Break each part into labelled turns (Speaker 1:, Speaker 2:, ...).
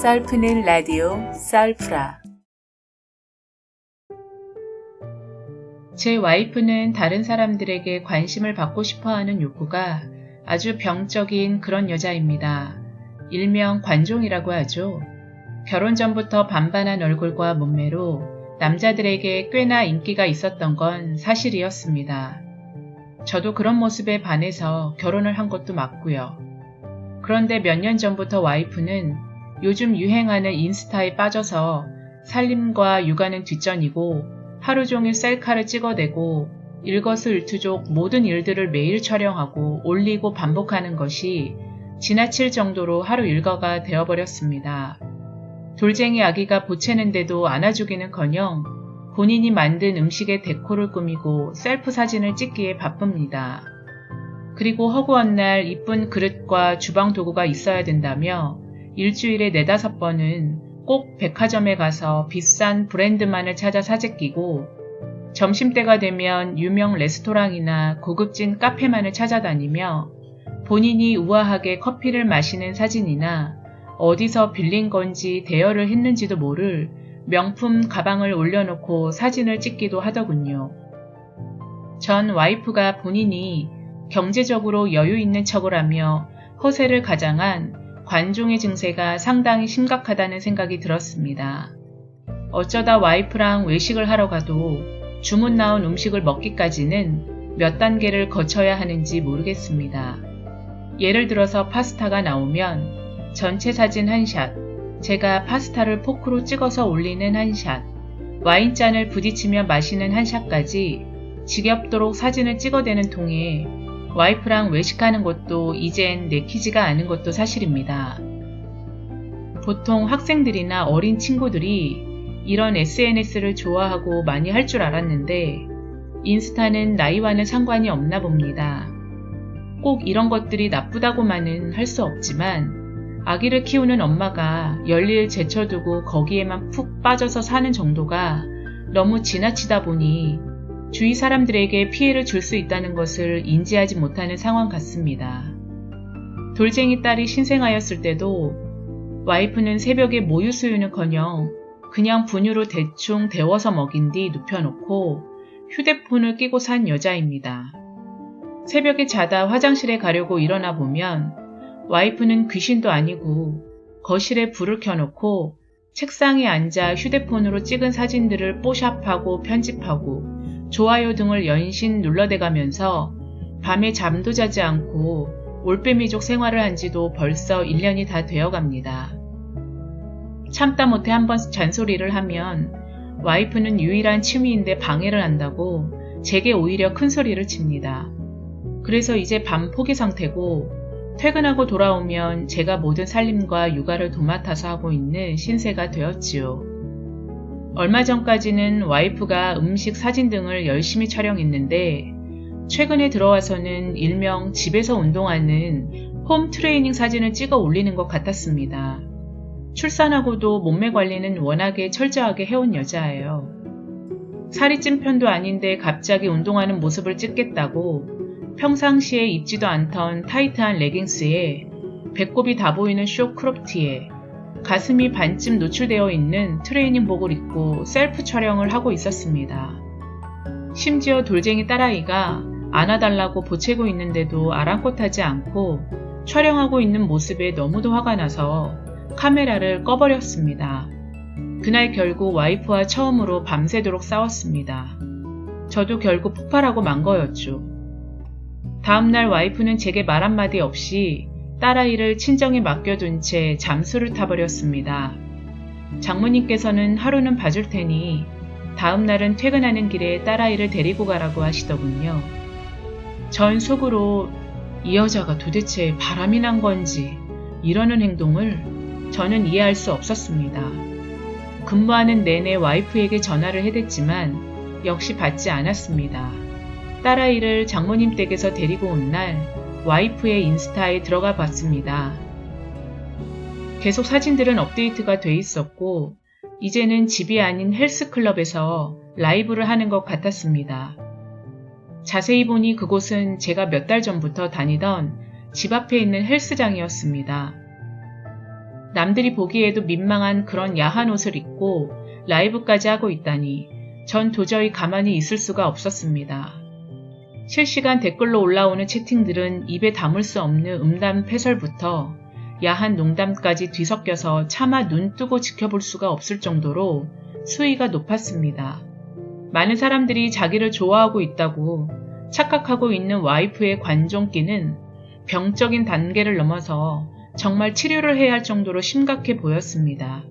Speaker 1: 썰 푸는 라디오 썰프라
Speaker 2: 제 와이프는 다른 사람들에게 관심을 받고 싶어 하는 욕구가 아주 병적인 그런 여자입니다. 일명 관종이라고 하죠. 결혼 전부터 반반한 얼굴과 몸매로 남자들에게 꽤나 인기가 있었던 건 사실이었습니다. 저도 그런 모습에 반해서 결혼을 한 것도 맞고요. 그런데 몇 년 전부터 와이프는 요즘 유행하는 인스타에 빠져서 살림과 육아는 뒷전이고 하루 종일 셀카를 찍어대고 일거수일투족 모든 일들을 매일 촬영하고 올리고 반복하는 것이 지나칠 정도로 하루 일과가 되어버렸습니다. 돌쟁이 아기가 보채는데도 안아주기는 커녕 본인이 만든 음식의 데코를 꾸미고 셀프 사진을 찍기에 바쁩니다. 그리고 허구한 날 이쁜 그릇과 주방 도구가 있어야 된다며 일주일에 네다섯 번은 꼭 백화점에 가서 비싼 브랜드만을 찾아 사재 끼고 점심때가 되면 유명 레스토랑이나 고급진 카페만을 찾아다니며 본인이 우아하게 커피를 마시는 사진이나 어디서 빌린 건지 대여를 했는지도 모를 명품 가방을 올려놓고 사진을 찍기도 하더군요. 전 와이프가 본인이 경제적으로 여유 있는 척을 하며 허세를 가장한 관종의 증세가 상당히 심각하다는 생각이 들었습니다. 어쩌다 와이프랑 외식을 하러 가도 주문 나온 음식을 먹기까지는 몇 단계를 거쳐야 하는지 모르겠습니다. 예를 들어서 파스타가 나오면 전체 사진 한 샷, 제가 파스타를 포크로 찍어서 올리는 한 샷, 와인잔을 부딪히며 마시는 한 샷까지 지겹도록 사진을 찍어대는 통에 와이프랑 외식하는 것도 이젠 내키지가 않은 것도 사실입니다. 보통 학생들이나 어린 친구들이 이런 SNS를 좋아하고 많이 할 줄 알았는데 인스타는 나이와는 상관이 없나 봅니다. 꼭 이런 것들이 나쁘다고만은 할 수 없지만 아기를 키우는 엄마가 열일 제쳐두고 거기에만 푹 빠져서 사는 정도가 너무 지나치다 보니 주위 사람들에게 피해를 줄 수 있다는 것을 인지하지 못하는 상황 같습니다. 돌쟁이 딸이 신생아였을 때도 와이프는 새벽에 모유 수유는커녕 그냥 분유로 대충 데워서 먹인 뒤 눕혀놓고 휴대폰을 끼고 산 여자입니다. 새벽에 자다 화장실에 가려고 일어나 보면 와이프는 귀신도 아니고 거실에 불을 켜놓고 책상에 앉아 휴대폰으로 찍은 사진들을 뽀샵하고 편집하고 좋아요 등을 연신 눌러대가면서 밤에 잠도 자지 않고 올빼미족 생활을 한 지도 벌써 1년이 다 되어 갑니다. 참다 못해 한번 잔소리를 하면 와이프는 유일한 취미인데 방해를 한다고 제게 오히려 큰 소리를 칩니다. 그래서 이제 밤 포기 상태고 퇴근하고 돌아오면 제가 모든 살림과 육아를 도맡아서 하고 있는 신세가 되었지요. 얼마 전까지는 와이프가 음식 사진 등을 열심히 촬영했는데 최근에 들어와서는 일명 집에서 운동하는 홈 트레이닝 사진을 찍어 올리는 것 같았습니다. 출산하고도 몸매 관리는 워낙에 철저하게 해온 여자예요. 살이 찐 편도 아닌데 갑자기 운동하는 모습을 찍겠다고 평상시에 입지도 않던 타이트한 레깅스에 배꼽이 다 보이는 쇼 크롭티에 가슴이 반쯤 노출되어 있는 트레이닝복을 입고 셀프 촬영을 하고 있었습니다. 심지어 돌쟁이 딸아이가 안아달라고 보채고 있는데도 아랑곳하지 않고 촬영하고 있는 모습에 너무도 화가 나서 카메라를 꺼버렸습니다. 그날 결국 와이프와 처음으로 밤새도록 싸웠습니다. 저도 결국 폭발하고 만 거였죠. 다음날 와이프는 제게 말 한마디 없이 딸아이를 친정에 맡겨둔 채 잠수를 타버렸습니다. 장모님께서는 하루는 봐줄 테니 다음 날은 퇴근하는 길에 딸아이를 데리고 가라고 하시더군요. 전 속으로 이 여자가 도대체 바람이 난 건지 이러는 행동을 저는 이해할 수 없었습니다. 근무하는 내내 와이프에게 전화를 해댔지만 역시 받지 않았습니다. 딸아이를 장모님 댁에서 데리고 온 날 와이프의 인스타에 들어가 봤습니다. 계속 사진들은 업데이트가 돼 있었고, 이제는 집이 아닌 헬스클럽에서 라이브를 하는 것 같았습니다. 자세히 보니 그곳은 제가 몇 달 전부터 다니던 집 앞에 있는 헬스장이었습니다. 남들이 보기에도 민망한 그런 야한 옷을 입고 라이브까지 하고 있다니 전 도저히 가만히 있을 수가 없었습니다. 실시간 댓글로 올라오는 채팅들은 입에 담을 수 없는 음담 패설부터 야한 농담까지 뒤섞여서 차마 눈 뜨고 지켜볼 수가 없을 정도로 수위가 높았습니다. 많은 사람들이 자기를 좋아하고 있다고 착각하고 있는 와이프의 관종기는 병적인 단계를 넘어서 정말 치료를 해야 할 정도로 심각해 보였습니다.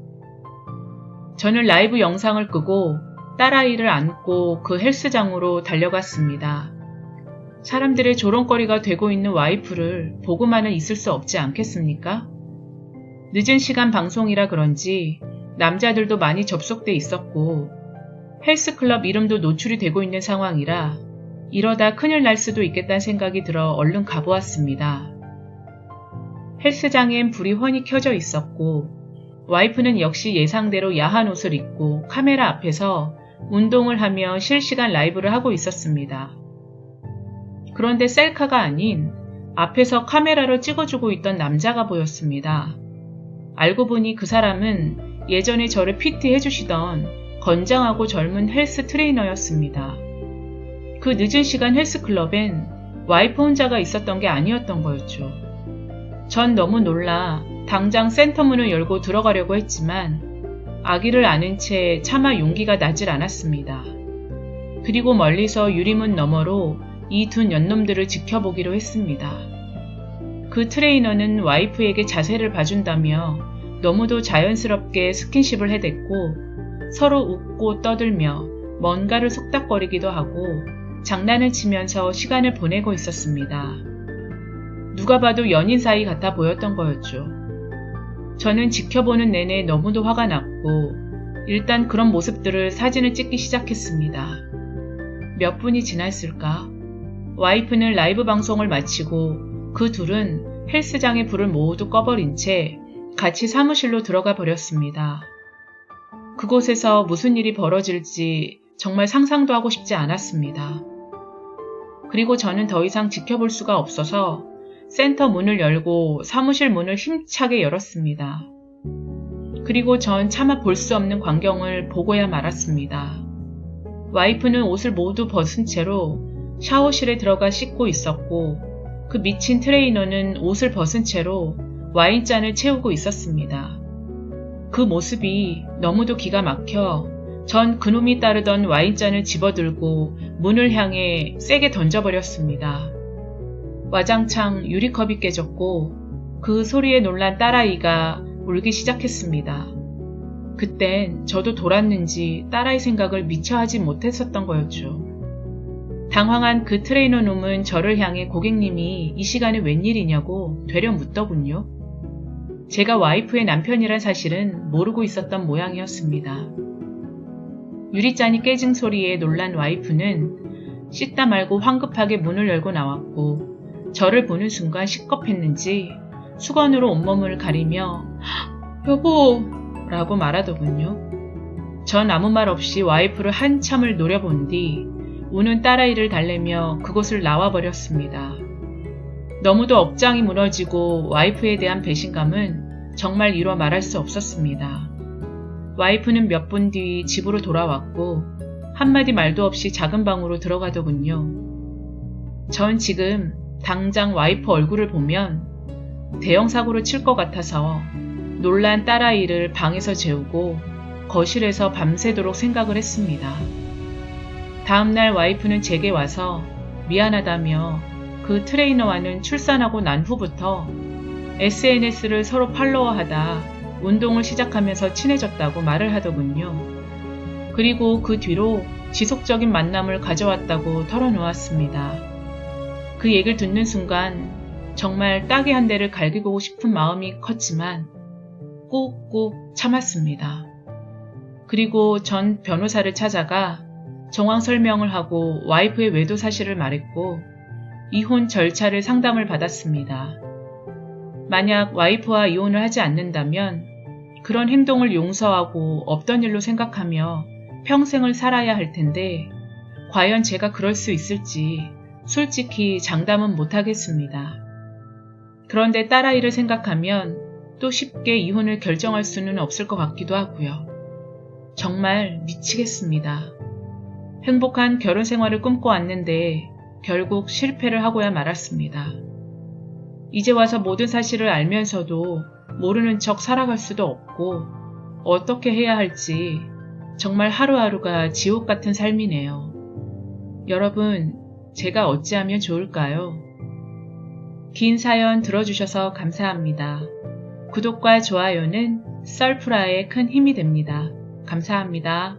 Speaker 2: 저는 라이브 영상을 끄고 딸아이를 안고 그 헬스장으로 달려갔습니다. 사람들의 조롱거리가 되고 있는 와이프를 보고만은 있을 수 없지 않겠습니까? 늦은 시간 방송이라 그런지 남자들도 많이 접속돼 있었고 헬스클럽 이름도 노출이 되고 있는 상황이라 이러다 큰일 날 수도 있겠다는 생각이 들어 얼른 가보았습니다. 헬스장엔 불이 훤히 켜져 있었고 와이프는 역시 예상대로 야한 옷을 입고 카메라 앞에서 운동을 하며 실시간 라이브를 하고 있었습니다. 그런데 셀카가 아닌 앞에서 카메라로 찍어주고 있던 남자가 보였습니다. 알고 보니 그 사람은 예전에 저를 PT 해주시던 건장하고 젊은 헬스 트레이너였습니다. 그 늦은 시간 헬스클럽엔 와이프 혼자가 있었던 게 아니었던 거였죠. 전 너무 놀라 당장 센터 문을 열고 들어가려고 했지만 아기를 아는 채 차마 용기가 나질 않았습니다. 그리고 멀리서 유리문 너머로 이두 년놈들을 지켜보기로 했습니다. 그 트레이너는 와이프에게 자세를 봐준다며 너무도 자연스럽게 스킨십을 해댔고 서로 웃고 떠들며 뭔가를 속닥거리기도 하고 장난을 치면서 시간을 보내고 있었습니다. 누가 봐도 연인 사이 같아 보였던 거였죠. 저는 지켜보는 내내 너무도 화가 났고 일단 그런 모습들을 사진을 찍기 시작했습니다. 몇 분이 지났을까? 와이프는 라이브 방송을 마치고 그 둘은 헬스장의 불을 모두 꺼버린 채 같이 사무실로 들어가 버렸습니다. 그곳에서 무슨 일이 벌어질지 정말 상상도 하고 싶지 않았습니다. 그리고 저는 더 이상 지켜볼 수가 없어서 센터 문을 열고 사무실 문을 힘차게 열었습니다. 그리고 전 차마 볼 수 없는 광경을 보고야 말았습니다. 와이프는 옷을 모두 벗은 채로 샤워실에 들어가 씻고 있었고 그 미친 트레이너는 옷을 벗은 채로 와인잔을 채우고 있었습니다. 그 모습이 너무도 기가 막혀 전 그놈이 따르던 와인잔을 집어들고 문을 향해 세게 던져버렸습니다. 와장창 유리컵이 깨졌고 그 소리에 놀란 딸아이가 울기 시작했습니다. 그땐 저도 돌았는지 딸아이 생각을 미처 하지 못했었던 거였죠. 당황한 그 트레이너 놈은 저를 향해 고객님이 이 시간에 웬일이냐고 되려 묻더군요. 제가 와이프의 남편이란 사실은 모르고 있었던 모양이었습니다. 유리잔이 깨진 소리에 놀란 와이프는 씻다 말고 황급하게 문을 열고 나왔고 저를 보는 순간 시겁했는지 수건으로 온몸을 가리며 여보 라고 말하더군요. 전 아무 말 없이 와이프를 한참을 노려본 뒤 우는 딸아이를 달래며 그곳을 나와버렸습니다. 너무도 억장이 무너지고 와이프에 대한 배신감은 정말 이뤄 말할 수 없었습니다. 와이프는 몇 분 뒤 집으로 돌아왔고 한마디 말도 없이 작은 방으로 들어가더군요. 전 지금 당장 와이프 얼굴을 보면 대형 사고를 칠 것 같아서 놀란 딸아이를 방에서 재우고 거실에서 밤새도록 생각을 했습니다. 다음날 와이프는 제게 와서 미안하다며 그 트레이너와는 출산하고 난 후부터 SNS를 서로 팔로워하다 운동을 시작하면서 친해졌다고 말을 하더군요. 그리고 그 뒤로 지속적인 만남을 가져왔다고 털어놓았습니다. 그 얘기를 듣는 순간 정말 따기 한 대를 갈기고 싶은 마음이 컸지만 꾹꾹 참았습니다. 그리고 전 변호사를 찾아가 정황 설명을 하고 와이프의 외도 사실을 말했고 이혼 절차를 상담을 받았습니다. 만약 와이프와 이혼을 하지 않는다면 그런 행동을 용서하고 없던 일로 생각하며 평생을 살아야 할 텐데 과연 제가 그럴 수 있을지 솔직히 장담은 못하겠습니다. 그런데 딸아이를 생각하면 또 쉽게 이혼을 결정할 수는 없을 것 같기도 하고요. 정말 미치겠습니다. 행복한 결혼 생활을 꿈꿔왔는데 결국 실패를 하고야 말았습니다. 이제 와서 모든 사실을 알면서도 모르는 척 살아갈 수도 없고 어떻게 해야 할지 정말 하루하루가 지옥 같은 삶이네요. 여러분, 제가 어찌하면 좋을까요? 긴 사연 들어주셔서 감사합니다. 구독과 좋아요는 썰프라의 큰 힘이 됩니다. 감사합니다.